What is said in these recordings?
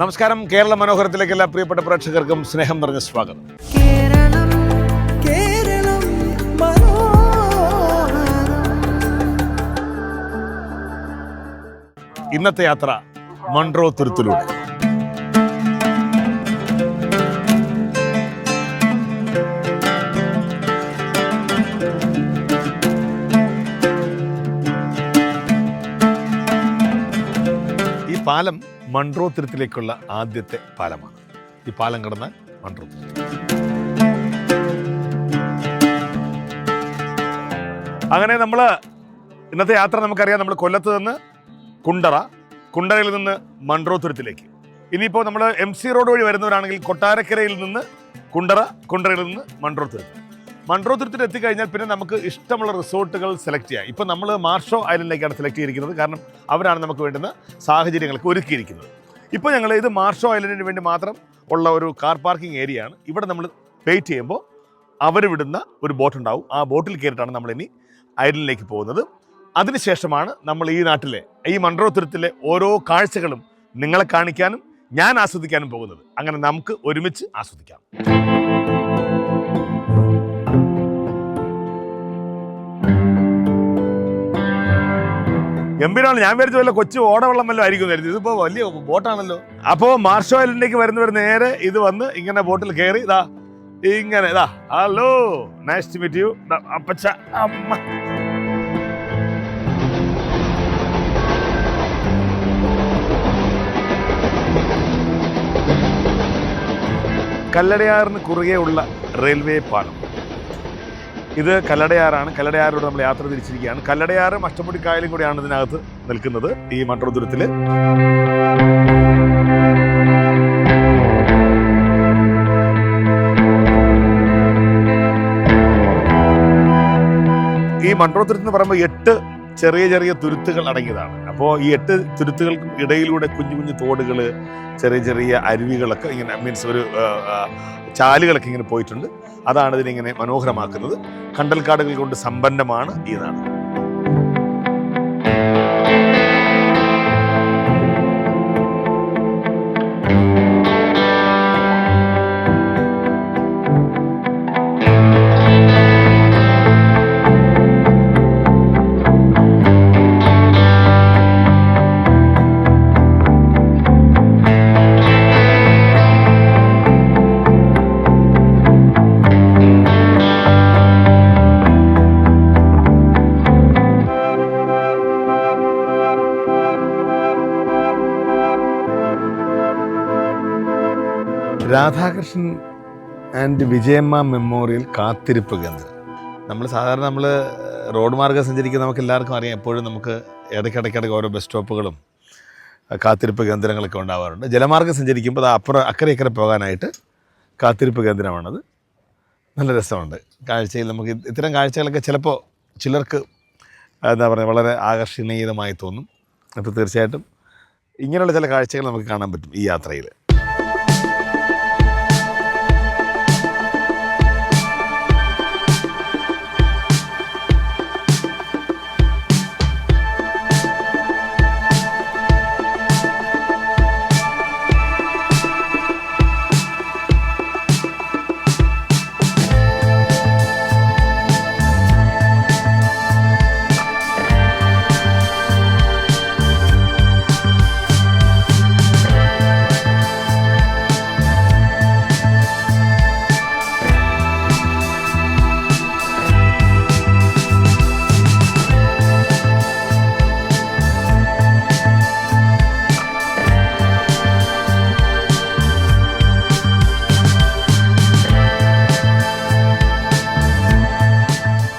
നമസ്കാരം. കേരള മനോഹരത്തിലേക്ക് എല്ലാ പ്രിയപ്പെട്ട പ്രേക്ഷകർക്കും സ്നേഹം നിറഞ്ഞ സ്വാഗതം. ഇന്നത്തെ യാത്ര മൺട്രോ തുരുത്തിലൂടെ. പാലം മൺട്രോ തുരുത്തിലേക്കുള്ള ആദ്യത്തെ പാലമാണ്. ഈ പാലം കടന്നാൽ മൺട്രോ അങ്ങനെ നമ്മൾ ഇന്നത്തെ യാത്ര നമുക്കറിയാം നമ്മൾ കൊല്ലത്ത് നിന്ന് കുണ്ടറ കുണ്ടറയിൽ നിന്ന് മൺട്രോ തുരുത്തിലേക്ക് ഇനിയിപ്പോൾ നമ്മൾ എം സി റോഡ് വഴി വരുന്നവരാണെങ്കിൽ കൊട്ടാരക്കരയിൽ നിന്ന് കുണ്ടറ കുണ്ടറയിൽ നിന്ന് മൺട്രോ മൺട്രോ തുരുത്തിൽ എത്തിക്കഴിഞ്ഞാൽ പിന്നെ നമുക്ക് ഇഷ്ടമുള്ള റിസോർട്ടുകൾ സെലക്ട് ചെയ്യാം. ഇപ്പോൾ നമ്മൾ മാർഷോ ഐലൻഡിലേക്കാണ് സെലക്ട് ചെയ്തിരിക്കുന്നത്. കാരണം അവരാണ് നമുക്ക് വേണ്ടുന്ന സാഹചര്യങ്ങൾക്ക് ഒരുക്കിയിരിക്കുന്നത്. ഇപ്പോൾ ഞങ്ങൾ ഇത് മാർഷോ ഐലൻഡിന് വേണ്ടി മാത്രം ഉള്ള ഒരു കാർ പാർക്കിംഗ് ഏരിയ ആണ് ഇവിടെ നമ്മൾ വെയിറ്റ് ചെയ്യുമ്പോൾ അവർ വിടുന്ന ഒരു ബോട്ട് ഉണ്ടാവും. ആ ബോട്ടിൽ കയറിയിട്ടാണ് നമ്മൾ ഇനി ഐലൻഡിലേക്ക് പോകുന്നത്. അതിനുശേഷമാണ് നമ്മൾ ഈ നാട്ടിലെ ഈ മൺട്രോ തുരുത്തിലെ ഓരോ കാഴ്ചകളും നിങ്ങളെ കാണിക്കാനും ഞാൻ ആസ്വദിക്കാനും പോകുന്നത്. അങ്ങനെ നമുക്ക് ഒരുമിച്ച് ആസ്വദിക്കാം. ഗംഭീരമാണ് ഞാൻ വിചാരിച്ചു വല്ല കൊച്ചു ഓടവെള്ളം വല്ലതും ആയിരിക്കും കരുതി. ഇതിപ്പോ വലിയ ബോട്ടാണല്ലോ. അപ്പോ മാർഷോ ഐലൻഡിലേക്ക് വരുന്നവർ നേരെ ഇത് വന്ന് ഇങ്ങനെ ബോട്ടിൽ കയറി ഇതാ ഇങ്ങനെ ഇതാ hello nice to meet you അപ്പച്ച അമ്മ. കല്ലടയാറിന് കുറുകെയുള്ള റെയിൽവേ പാലം. ഇത് കല്ലടയാറാണ്. കല്ലടയാറിലൂടെ നമ്മൾ യാത്ര തിരിച്ചിരിക്കുകയാണ്. കല്ലടയാറും കായലും കൂടിയാണ് ഇതിനകത്ത് നിൽക്കുന്നത് ഈ മട്ടോദുരത്തിൽ ഈ മൺട്രോതുരത്ത് എന്ന് പറയുമ്പോൾ എട്ട് ചെറിയ ചെറിയ തുരുത്തുകൾ അടങ്ങിയതാണ്. അപ്പോൾ ഈ എട്ട് തുരുത്തുകൾക്കും ഇടയിലൂടെ കുഞ്ഞു കുഞ്ഞു തോടുകൾ ചെറിയ ചെറിയ അരുവികളൊക്കെ ഇങ്ങനെ മീൻസ് ഒരു ചാലുകളൊക്കെ ഇങ്ങനെ പോയിട്ടുണ്ട്. അതാണ് ഇതിനെ ഇങ്ങനെ മനോഹരമാക്കുന്നത്. കണ്ടൽക്കാടുകൾ കൊണ്ട് സമ്പന്നമാണ് ഈ നാട്. രാധാകൃഷ്ണൻ ആൻഡ് വിജയമ്മ മെമ്മോറിയൽ കാത്തിരിപ്പ് കേന്ദ്രം. നമ്മൾ സാധാരണ നമ്മൾ റോഡ് മാർഗം സഞ്ചരിക്കുന്ന നമുക്ക് എല്ലാവർക്കും അറിയാം. എപ്പോഴും നമുക്ക് ഇടയ്ക്കിടയ്ക്കിടയ്ക്ക് ഓരോ ബസ് സ്റ്റോപ്പുകളും കാത്തിരിപ്പ് കേന്ദ്രങ്ങളൊക്കെ ഉണ്ടാവാറുണ്ട്. ജലമാർഗം സഞ്ചരിക്കുമ്പോൾ അത് അപ്പുറം അക്കരെ ഇക്കരെ പോകാനായിട്ട് കാത്തിരിപ്പ് കേന്ദ്രമാണത്. നല്ല രസമുണ്ട്. കാഴ്ചയിൽ നമുക്ക് ഇത്തരം കാഴ്ചകളൊക്കെ ചിലപ്പോൾ ചിലർക്ക് എന്താ പറയുക വളരെ ആകർഷണീയമായി തോന്നും. അപ്പോൾ തീർച്ചയായിട്ടും ഇങ്ങനെയുള്ള ചില കാഴ്ചകൾ നമുക്ക് കാണാൻ പറ്റും ഈ യാത്രയിൽ.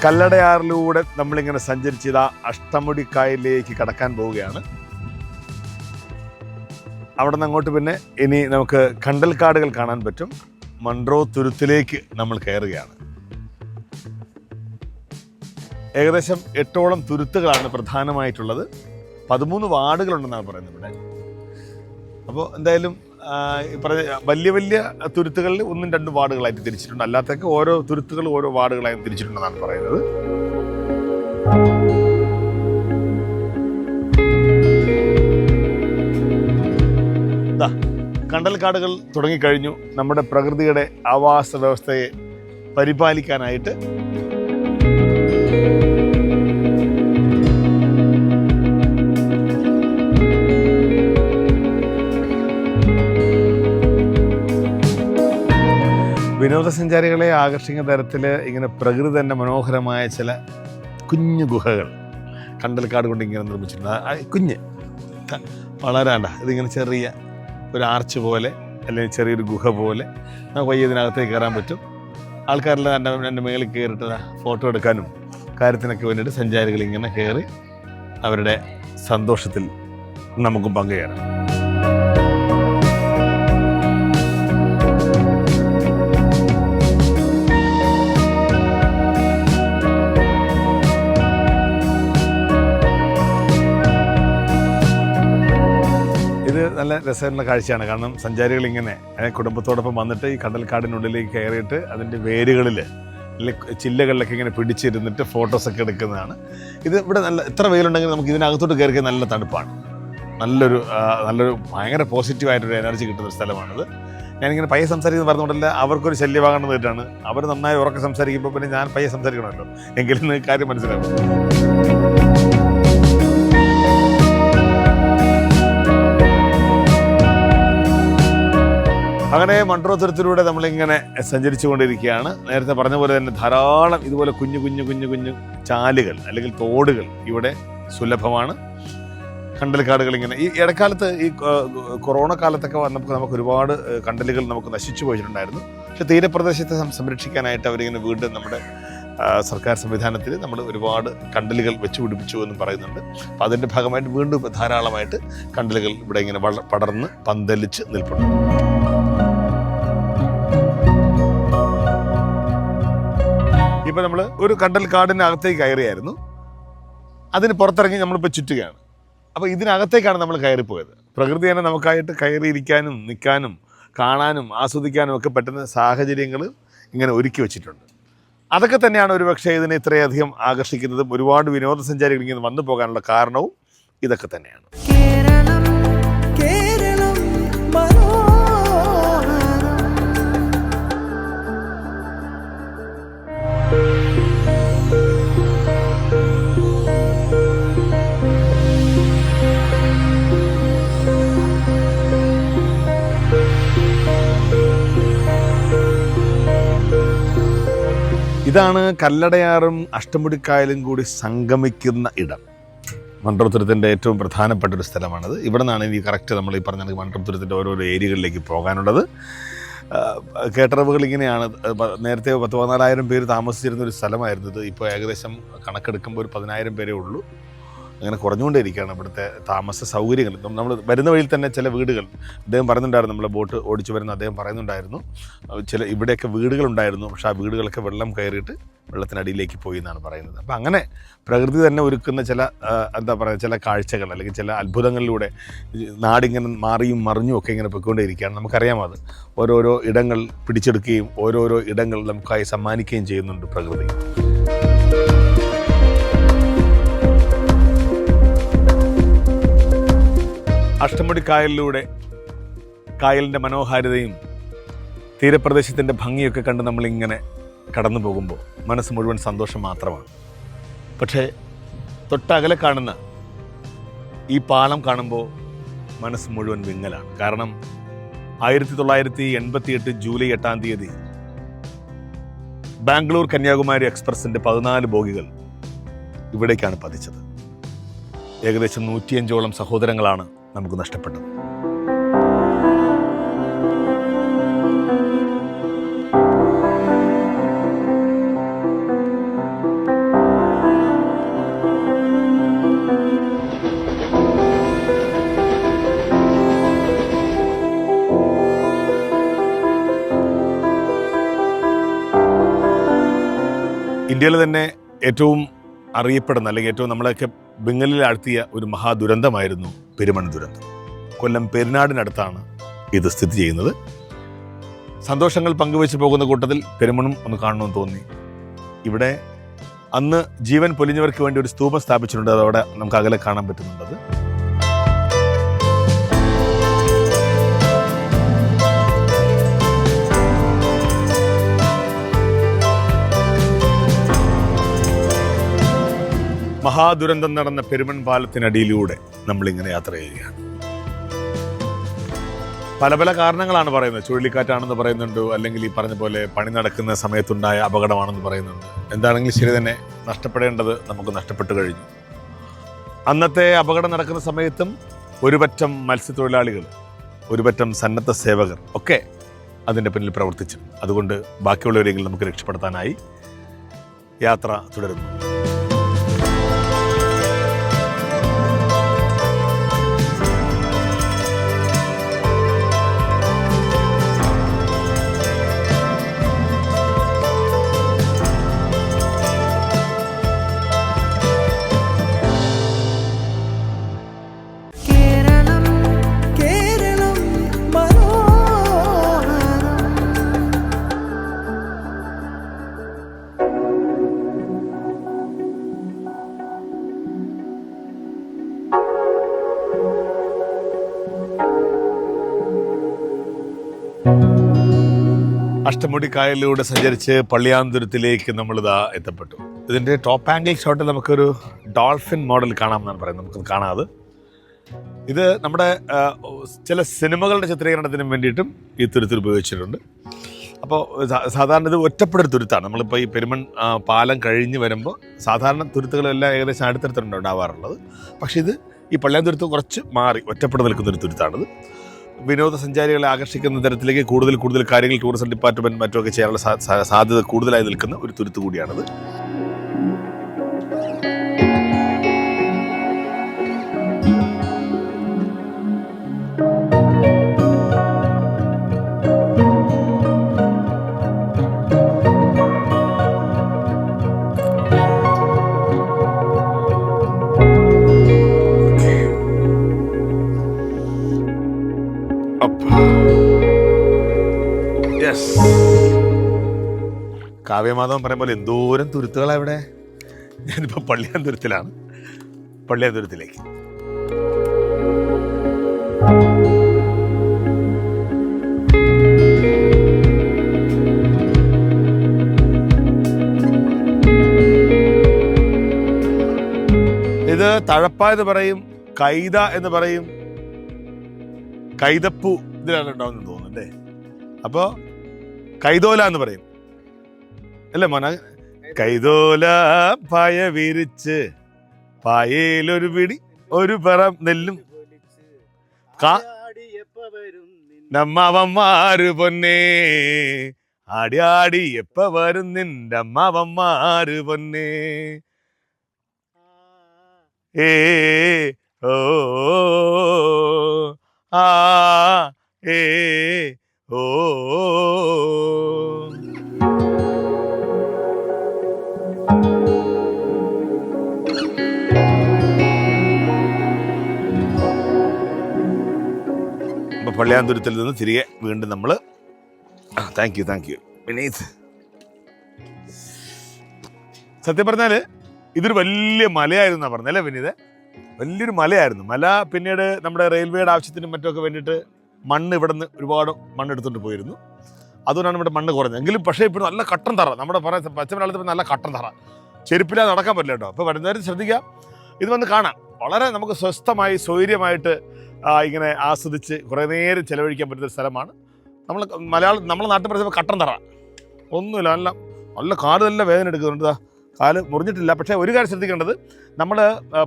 കല്ലടയാറിലൂടെ നമ്മളിങ്ങനെ സഞ്ചരിച്ചത് അഷ്ടമുടിക്കായലിലേക്ക് കടക്കാൻ പോവുകയാണ്. അവിടെ നിന്ന് അങ്ങോട്ട് പിന്നെ ഇനി നമുക്ക് കണ്ടൽക്കാടുകൾ കാണാൻ പറ്റും. മൺട്രോ തുരുത്തിലേക്ക് നമ്മൾ കയറുകയാണ്. ഏകദേശം എട്ടോളം തുരുത്തുകളാണ് പ്രധാനമായിട്ടുള്ളത്. പതിമൂന്ന് വാർഡുകളുണ്ടെന്നാണ് പറയുന്നത് ഇവിടെ. അപ്പോൾ എന്തായാലും വലിയ വലിയ തുരുത്തുകളിൽ ഒന്നും രണ്ടും വാർഡുകളായിട്ട് തിരിച്ചിട്ടുണ്ട്. അല്ലാത്തൊക്കെ ഓരോ തുരുത്തുകൾ ഓരോ വാർഡുകളായി തിരിച്ചിട്ടുണ്ടെന്നാണ് പറയുന്നത്. കണ്ടൽക്കാടുകൾ തുടങ്ങിക്കഴിഞ്ഞു. നമ്മുടെ പ്രകൃതിയുടെ ആവാസ വ്യവസ്ഥയെ പരിപാലിക്കാനായിട്ട് വിനോദസഞ്ചാരികളെ ആകർഷിക്കുന്ന തരത്തിൽ ഇങ്ങനെ പ്രകൃതി തന്നെ മനോഹരമായ ചില കുഞ്ഞു ഗുഹകൾ. കണ്ടൽക്കാട് കൊണ്ട് ഇങ്ങനെ നിർമ്മിച്ചിട്ടുണ്ട്. കുഞ്ഞ് വളരാണ്ട. ഇതിങ്ങനെ ചെറിയ ഒരു ആർച്ച് പോലെ അല്ലെങ്കിൽ ചെറിയൊരു ഗുഹ പോലെ നമുക്ക് വയ്യ ഇതിനകത്തേക്ക് കയറാൻ പറ്റും. ആൾക്കാരെല്ലാം എന്റെ എന്റെ മേളിൽ കയറിയിട്ട് ഫോട്ടോ എടുക്കാനും കാര്യത്തിനൊക്കെ വേണ്ടിയിട്ട് സഞ്ചാരികൾ ഇങ്ങനെ കയറി അവരുടെ സന്തോഷത്തിൽ നമുക്ക് പങ്കുചേരാം നല്ല രസമുള്ള കാഴ്ചയാണ്. കാരണം സഞ്ചാരികൾ ഇങ്ങനെ കുടുംബത്തോടൊപ്പം വന്നിട്ട് ഈ കടൽക്കാടിനുള്ളിലേക്ക് കയറിയിട്ട് അതിന്റെ വേരുകളിൽ ചില്ലകളിലൊക്കെ ഇങ്ങനെ പിടിച്ചിരുന്നിട്ട് ഫോട്ടോസൊക്കെ എടുക്കുന്നതാണ്. ഇത് ഇവിടെ നല്ല എത്ര വെയിലുണ്ടെങ്കിൽ നമുക്ക് ഇതിനകത്തോട്ട് കയറി നല്ല തണുപ്പാണ്. നല്ലൊരു നല്ലൊരു ഭയങ്കര പോസിറ്റീവായിട്ടൊരു എനർജി കിട്ടുന്ന ഒരു സ്ഥലമാണിത്. ഞാനിങ്ങനെ പയ്യെ സംസാരിക്കുന്നത് പറഞ്ഞുകൊണ്ടല്ല അവർക്കൊരു ശല്യമാകേണ്ടത് തെറ്റാണ് അവർ നന്നായി ഉറക്കെ സംസാരിക്കുമ്പോൾ പിന്നെ ഞാൻ പയ്യെ സംസാരിക്കണമല്ലോ. എങ്കിലും കാര്യം മനസ്സിലാവും. അങ്ങനെ മൺട്രോ തുരത്തിലൂടെ നമ്മളിങ്ങനെ സഞ്ചരിച്ചു കൊണ്ടിരിക്കുകയാണ് നേരത്തെ പറഞ്ഞ പോലെ തന്നെ ധാരാളം ഇതുപോലെ കുഞ്ഞു കുഞ്ഞു കുഞ്ഞു കുഞ്ഞു ചാലുകൾ അല്ലെങ്കിൽ തോടുകൾ ഇവിടെ സുലഭമാണ്. കണ്ടൽക്കാടുകൾ ഇങ്ങനെ. ഈ ഇടക്കാലത്ത് ഈ കൊറോണ കാലത്തൊക്കെ വന്നപ്പോൾ നമുക്ക് ഒരുപാട് കണ്ടലുകൾ നമുക്ക് നശിച്ചു പോയിട്ടുണ്ടായിരുന്നു. പക്ഷെ തീരപ്രദേശത്തെ സംരക്ഷിക്കാനായിട്ട് അവരിങ്ങനെ വീണ്ടും നമ്മുടെ സർക്കാർ സംവിധാനത്തിൽ നമ്മൾ ഒരുപാട് കണ്ടലുകൾ വെച്ച് പിടിപ്പിച്ചു എന്ന് പറയുന്നുണ്ട്. അപ്പം അതിന്റെ ഭാഗമായിട്ട് വീണ്ടും ധാരാളമായിട്ട് കണ്ടലുകൾ ഇവിടെ ഇങ്ങനെ വള പടർന്ന് പന്തലിച്ച് നിൽപ്പുണ്ട്. ഇപ്പൊ നമ്മൾ ഒരു കണ്ടൽ കാടിനകത്തേക്ക് കയറിയായിരുന്നു. അതിന് പുറത്തിറങ്ങി നമ്മളിപ്പോൾ ചുറ്റുകയാണ്. അപ്പോൾ ഇതിനകത്തേക്കാണ് നമ്മൾ കയറിപ്പോയത്. പ്രകൃതി തന്നെ നമുക്കായിട്ട് കയറിയിരിക്കാനും നിൽക്കാനും കാണാനും ആസ്വദിക്കാനും ഒക്കെ പറ്റുന്ന സാഹചര്യങ്ങൾ ഇങ്ങനെ ഒരുക്കി വെച്ചിട്ടുണ്ട്. അതൊക്കെ തന്നെയാണ് ഒരുപക്ഷെ ഇതിനെ ഇത്രയധികം ആകർഷിക്കുന്നതും ഒരുപാട് വിനോദസഞ്ചാരികൾ ഇങ്ങനെ വന്നു പോകാനുള്ള കാരണവും ഇതൊക്കെ തന്നെയാണ്. കേരളം ഇതാണ് കല്ലടയാറും അഷ്ടമുടിക്കായലും കൂടി സംഗമിക്കുന്ന ഇടം. മണ്ഡലത്തുരത്തിന്റെ ഏറ്റവും പ്രധാനപ്പെട്ട ഒരു സ്ഥലമാണത്. ഇവിടെ നിന്നാണ് ഇനി കറക്റ്റ് നമ്മൾ ഈ പറഞ്ഞ മണ്ഡലത്തുരത്തിന്റെ ഓരോരോ ഏരിയകളിലേക്ക് പോകാനുള്ളത്. കേട്ടറിവുകൾ ഇങ്ങനെയാണ്. നേരത്തെ പത്ത് പതിനാലായിരം പേര് താമസിച്ചിരുന്ന ഒരു സ്ഥലമായിരുന്നു ഇത്. ഇപ്പോൾ ഏകദേശം കണക്കെടുക്കുമ്പോൾ ഒരു പതിനായിരം പേരേ ഉള്ളൂ. അങ്ങനെ കുറഞ്ഞുകൊണ്ടേയിരിക്കുകയാണ് ഇവിടുത്തെ താമസ സൗകര്യങ്ങൾ. നമ്മൾ വരുന്ന വഴിയിൽ തന്നെ ചില വീടുകൾ അദ്ദേഹം പറയുന്നുണ്ടായിരുന്നു നമ്മളെ ബോട്ട് ഓടിച്ചു വരുന്ന അദ്ദേഹം പറയുന്നുണ്ടായിരുന്നു. ചില ഇവിടെയൊക്കെ വീടുകളുണ്ടായിരുന്നു പക്ഷേ ആ വീടുകളൊക്കെ വെള്ളം കയറിയിട്ട് വെള്ളത്തിനടിയിലേക്ക് പോയി എന്നാണ് പറയുന്നത്. അപ്പം അങ്ങനെ പ്രകൃതി തന്നെ ഒരുക്കുന്ന ചില എന്താ പറയുക ചില കാഴ്ചകൾ അല്ലെങ്കിൽ ചില അത്ഭുതങ്ങളിലൂടെ നാടിങ്ങനെ മാറിയും മറിഞ്ഞും ഒക്കെ ഇങ്ങനെ പൊയ്ക്കൊണ്ടേയിരിക്കുകയാണ്. നമുക്കറിയാം അത്. ഓരോരോ ഇടങ്ങൾ പിടിച്ചെടുക്കുകയും ഓരോരോ ഇടങ്ങൾ നമുക്കായി സമ്മാനിക്കുകയും ചെയ്യുന്നുണ്ട് പ്രകൃതി. അഷ്ടമുടി കായലിലൂടെ കായലിന്റെ മനോഹാരിതയും തീരപ്രദേശത്തിന്റെ ഭംഗിയൊക്കെ കണ്ട് നമ്മളിങ്ങനെ കടന്നു പോകുമ്പോൾ മനസ്സ് മുഴുവൻ സന്തോഷം മാത്രമാണ്. പക്ഷേ തൊട്ടകലെ കാണുന്ന ഈ പാലം കാണുമ്പോൾ മനസ്സ് മുഴുവൻ വിങ്ങലാണ്. കാരണം ആയിരത്തി തൊള്ളായിരത്തി എൺപത്തി എട്ട് ജൂലൈ എട്ടാം തീയതി ബാംഗ്ലൂർ കന്യാകുമാരി എക്സ്പ്രസിന്റെ പതിനാല് ബോഗികൾ ഇവിടേക്കാണ് പതിച്ചത്. ഏകദേശം നൂറ്റിയഞ്ചോളം സഹോദരങ്ങളാണ് നമുക്ക് നഷ്ടപ്പെട്ടത്. ഇന്ത്യയിൽ തന്നെ ഏറ്റവും അറിയപ്പെടുന്ന അല്ലെങ്കിൽ ഏറ്റവും നമ്മളെയൊക്കെ ആഴ്ത്തിയ ഒരു മഹാദുരന്തമായിരുന്നു പെരുമൺ ദുരന്തം കൊല്ലം പെരുന്നാടിനടുത്താണ് ഇത് സ്ഥിതി ചെയ്യുന്നത്. സന്തോഷങ്ങൾ പങ്കുവെച്ച് പോകുന്ന കൂട്ടത്തിൽ പെരുമണും ഒന്ന് കാണണമെന്ന് തോന്നി. ഇവിടെ അന്ന് ജീവൻ പൊലിഞ്ഞവർക്ക് വേണ്ടി ഒരു സ്തൂപം സ്ഥാപിച്ചിട്ടുണ്ട്. അതവിടെ നമുക്ക് അകലെ കാണാൻ പറ്റുന്നുണ്ടത് മഹാദുരന്തം നടന്ന പെരുമൺ പാലത്തിനടിയിലൂടെ നമ്മളിങ്ങനെ യാത്ര ചെയ്യുകയാണ്. പല പല കാരണങ്ങളാണ് പറയുന്നത്. ചുഴലിക്കാറ്റാണെന്ന് പറയുന്നുണ്ട്. അല്ലെങ്കിൽ ഈ പറഞ്ഞ പോലെ പണി നടക്കുന്ന സമയത്തുണ്ടായ അപകടമാണെന്ന് പറയുന്നുണ്ട്. എന്താണെങ്കിലും ശരി തന്നെ നഷ്ടപ്പെടേണ്ടത് നമുക്ക് നഷ്ടപ്പെട്ടു കഴിഞ്ഞു. അന്നത്തെ അപകടം നടക്കുന്ന സമയത്തും ഒരുപറ്റം മത്സ്യത്തൊഴിലാളികൾ ഒരുപറ്റം സന്നദ്ധ സേവകർ ഒക്കെ അതിന്റെ പിന്നിൽ പ്രവർത്തിച്ചു. അതുകൊണ്ട് ബാക്കിയുള്ളവരെങ്കിലും നമുക്ക് രക്ഷപ്പെടുത്താനായി യാത്ര തുടരുന്നു. അഷ്ടമുടി കായലിലൂടെ സഞ്ചരിച്ച് പള്ളിയാന്തുരത്തിലേക്ക് ഇതാ എത്തപ്പെട്ടു. ഇതിന്റെ ടോപ്പ് ആംഗിൾ ഷോട്ടിൽ നമുക്കൊരു ഡോൾഫിൻ മോഡൽ കാണാമെന്നാണ് പറയുന്നത്. നമുക്ക് കാണാതെ. ഇത് നമ്മുടെ ചില സിനിമകളുടെ ചിത്രീകരണത്തിന് വേണ്ടിയിട്ടും ഈ തുരുത്തിൽ ഉപയോഗിച്ചിട്ടുണ്ട്. അപ്പോൾ സാധാരണ ഇത് ഒറ്റപ്പെടൽ തുരുത്താണ്. നമ്മളിപ്പോൾ ഈ പെരുമൺ പാലം കഴിഞ്ഞ് വരുമ്പോൾ സാധാരണ തുരുത്തുകളെല്ലാം ഏകദേശം അടുത്തടുത്തുണ്ട് ഉണ്ടാവാറുള്ളത്. പക്ഷേ ഇത് ഈ പള്ളിയാന്തുരുത്ത് കുറച്ച് മാറി ഒറ്റപ്പെട്ട് നിൽക്കുന്ന ഒരു തുരുത്താണിത്. വിനോദസഞ്ചാരികളെ ആകർഷിക്കുന്ന തരത്തിലേക്ക് കൂടുതൽ കൂടുതൽ കാര്യങ്ങൾ ടൂറിസം ഡിപ്പാർട്ട്മെന്റ് മറ്റുമൊക്കെ ചെയ്യാനുള്ള സാധ്യത കൂടുതലായി നിൽക്കുന്ന ഒരു തുരുത്ത് കൂടിയാണിത്. കാവ്യമാധവൻ പറയും പോലെ എന്തോരം തുരുത്തുകളാണ് ഇവിടെ? ഞാനിപ്പോൾ പള്ളിയാന്തുരത്തിലാണ്. പള്ളിയാന്തുരത്തിലേക്ക്. ഇത് തഴപ്പ എന്ന് പറയും കൈത എന്ന് പറയും കൈതപ്പു ഇതിലാണ് ഉണ്ടാവുന്നത് തോന്നുന്നു അല്ലേ? അപ്പോ കൈതോല എന്ന് പറയും. അല്ലേ മോന? കൈതോല പായ വിരിച്ച് പായയിലൊരു പിടി ഒരു പറം നെല്ലും. നമ്മവന്മാര് പൊന്നേ ആടി ആടി എപ്പ വരും നിന്റെ അമ്മവന്മാര് പൊന്നേ. ഏ ഓ ആ ഏ ഓ. പള്ളിയാന്തുരത്തിൽ നിന്ന് തിരികെ വീണ്ടും നമ്മൾ thank you thank you Vineeth. സത്യം പറഞ്ഞാൽ ഇതൊരു വലിയ മലയായിരുന്നു പറഞ്ഞത് അല്ലേ വിനീത്? വലിയൊരു മലയായിരുന്നു. മല പിന്നീട് നമ്മുടെ റെയിൽവേയുടെ ആവശ്യത്തിനും മറ്റൊക്കെ വേണ്ടിയിട്ട് മണ്ണ് ഇവിടെ നിന്ന് ഒരുപാട് മണ്ണ് എടുത്തുകൊണ്ട് പോയിരുന്നു. അതുകൊണ്ടാണ് ഇവിടെ മണ്ണ് കുറഞ്ഞത്. എങ്കിലും പക്ഷേ ഇപ്പോൾ നല്ല കട്ടൻ തറ. നമ്മുടെ പറയുന്ന പച്ചമലയാളത്തിൽ നല്ല കട്ടൻ തറ. ചെരുപ്പില്ലാതെ നടക്കാൻ പറ്റില്ല കേട്ടോ. അപ്പോൾ വരുന്നവരും ശ്രദ്ധിക്കുക ഇത് വന്ന് കാണാം. വളരെ നമുക്ക് സ്വസ്ഥമായി സ്വൈര്യമായിട്ട് ഇങ്ങനെ ആസ്വദിച്ച് കുറേ നേരം ചിലവഴിക്കാൻ പറ്റുന്ന സ്ഥലമാണ്. നമ്മൾ മലയാളം നമ്മളെ നാട്ടിൽ പറയുമ്പോൾ കട്ടൻ തറ. ഒന്നുമില്ല നല്ല നല്ല കാൽ നല്ല വേദന എടുക്കുന്നുണ്ട് കാൽ മുറിഞ്ഞിട്ടില്ല. പക്ഷേ ഒരു കാര്യം ശ്രദ്ധിക്കേണ്ടത് നമ്മൾ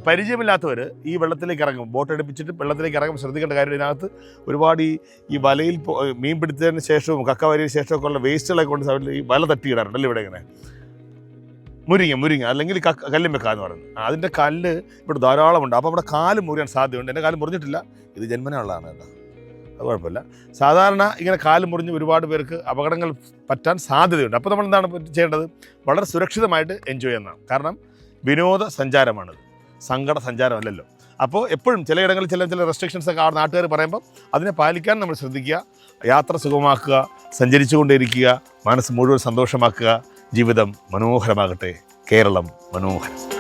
പരിചയമില്ലാത്തവർ ഈ വെള്ളത്തിലേക്ക് ഇറങ്ങും. ബോട്ട് എടുപ്പിച്ചിട്ട് വെള്ളത്തിലേക്ക് ഇറങ്ങുമ്പോൾ ശ്രദ്ധിക്കേണ്ട കാര്യം ഇതിനകത്ത് ഒരുപാട് ഈ ഈ വലയിൽ മീൻ പിടിച്ചതിന് ശേഷവും കക്ക വരിയതിന് ശേഷമൊക്കെ ഉള്ള വേസ്റ്റുകളൊക്കെ കൊണ്ട് ഈ വല തട്ടിയിടാറുണ്ടല്ലോ ഇവിടെ ഇങ്ങനെ? മുരിങ്ങ മുരിങ്ങ അല്ലെങ്കിൽ കല്ലുമ്പക്ക എന്ന് പറയുന്നത്. അതിന്റെ കല്ല് ഇവിടെ ധാരാളമുണ്ട്. അപ്പോൾ അവിടെ കാൽ മുറിയാൻ സാധ്യതയുണ്ട്. എന്റെ കാൽ മുറിഞ്ഞിട്ടില്ല. ഇത് ജന്മന ഉള്ളതാണ് കേട്ടോ. അത് കുഴപ്പമില്ല. സാധാരണ ഇങ്ങനെ കാൽ മുറിഞ്ഞ് ഒരുപാട് പേർക്ക് അപകടങ്ങൾ പറ്റാൻ സാധ്യതയുണ്ട്. അപ്പോൾ നമ്മൾ എന്താണ് ചെയ്യേണ്ടത്? വളരെ സുരക്ഷിതമായിട്ട് എൻജോയ് ചെയ്യുന്നതാണ്. കാരണം വിനോദ സഞ്ചാരമാണിത്. സങ്കട സഞ്ചാരമല്ലല്ലോ. അപ്പോൾ എപ്പോഴും ചിലയിടങ്ങളിൽ ചില ചില റെസ്ട്രിക്ഷൻസ് ഒക്കെ ആ നാട്ടുകാർ പറയുമ്പോൾ അതിനെ പാലിക്കാൻ നമ്മൾ ശ്രദ്ധിക്കുക. യാത്ര സുഗമമാക്കുക. സഞ്ചരിച്ചുകൊണ്ടിരിക്കുക. മനസ്സ് മുഴുവൻ സന്തോഷമാക്കുക. ജീവിതം മനോഹരമാകട്ടെ. കേരളം മനോഹരം.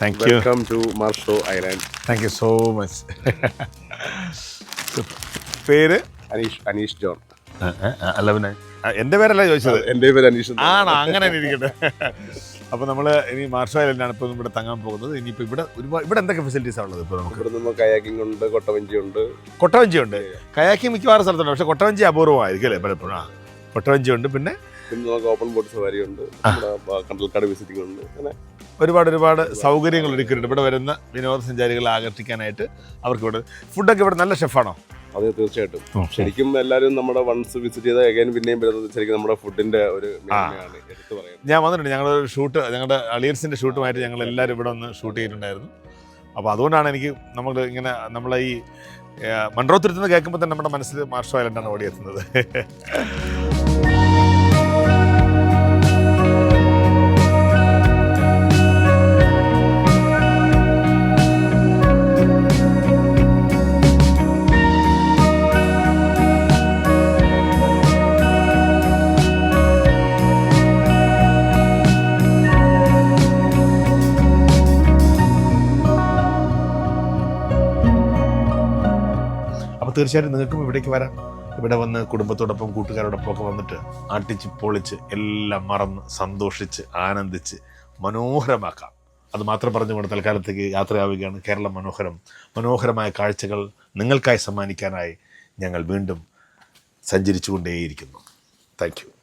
Thank you welcome to മാർഷോ island thank you so much പേര്? അനീഷ് അനീഷ് ജോൺ. അല്ല പിന്നെ എന്റെ പേരല്ല ചോദിച്ചത്. എന്റെ പേര് അനീഷ്. ആണോ? അങ്ങനെ ഇരിക്കട്ടെ. അപ്പൊ നമ്മൾ ഇനി മാർഷോ ഐലൻഡാണ് ഇപ്പൊ ഇവിടെ തങ്ങാൻ പോകുന്നത്. ഇനിയിപ്പോ ഇവിടെ ഒരുപാട് ഇവിടെ എന്തൊക്കെ ഫെസിലിറ്റീസ് ഉള്ളത് ഇപ്പൊ നമുക്ക്? ഇവിടെ നിന്ന് കയാക്കിംഗ് ഉണ്ട് കൊട്ടവഞ്ചി ഉണ്ട് കൊട്ടവഞ്ചി ഉണ്ട്. കയാക്കിംഗ് മിക്കവാറും സ്ഥലത്തുണ്ട്. പക്ഷെ കൊട്ടവഞ്ചി അപൂർവമായിരിക്കും അല്ലേ പലപ്പോഴും? ആ കൊട്ടവഞ്ചി ഉണ്ട്. പിന്നെ? പിന്നെ നമുക്ക് ഓപ്പൺ ബോട്ട് സവാരി ഉണ്ട്. കണ്ടൽക്കാട് വിസിറ്റിംഗ് ഉണ്ട്. അങ്ങനെ ഒരുപാട് ഒരുപാട് സൗകര്യങ്ങൾ ഒരുക്കിയിട്ടുണ്ട്. ഇവിടെ വരുന്ന വിനോദസഞ്ചാരികളെ ആകർഷിക്കാനായിട്ട് അവർക്ക് ഇവിടെ ഫുഡൊക്കെ ഇവിടെ നല്ല ഷെഫാണോ? അതെ തീർച്ചയായിട്ടും. ശരിക്കും എല്ലാവരും നമ്മുടെ വൺസ് വിസിറ്റ് ചെയ്ത അഗൈൻ പിന്നെയും വരുന്നത് ശരിക്കും നമ്മുടെ ഫുഡിന്റെ ഒരു ഞാൻ വന്നിട്ടുണ്ട്. ഞങ്ങളുടെ ഷൂട്ട് ഞങ്ങളുടെ അളിയൻസിന്റെ ഷൂട്ടുമായിട്ട് ഞങ്ങൾ എല്ലാവരും ഇവിടെ ഒന്ന് ഷൂട്ട് ചെയ്തിട്ടുണ്ടായിരുന്നു. അപ്പോൾ അതുകൊണ്ടാണ് എനിക്ക് നമ്മൾ ഇങ്ങനെ നമ്മളെ ഈ ഏഹ്, കേൾക്കുമ്പോൾ തന്നെ നമ്മുടെ മനസ്സിൽ മാർഷോ ഐലൻഡാണ് ഓടിയെത്തുന്നത് അപ്പോൾ തീർച്ചയായിട്ടും നിങ്ങൾക്കും ഇവിടേക്ക് വരാം. ഇവിടെ വന്ന് കുടുംബത്തോടൊപ്പം കൂട്ടുകാരോടൊപ്പം ഒക്കെ വന്നിട്ട് അടിച്ച് പൊളിച്ച് എല്ലാം മറന്ന് സന്തോഷിച്ച് ആനന്ദിച്ച് മനോഹരമാക്കാം. അത് മാത്രം പറഞ്ഞുകൊണ്ട് തൽക്കാലത്തേക്ക് യാത്രയാവുകയാണ്. കേരളം മനോഹരം. മനോഹരമായ കാഴ്ചകൾ നിങ്ങൾക്കായി സമ്മാനിക്കാനായി ഞങ്ങൾ വീണ്ടും സഞ്ചരിച്ചുകൊണ്ടേയിരിക്കുന്നു. Thank you.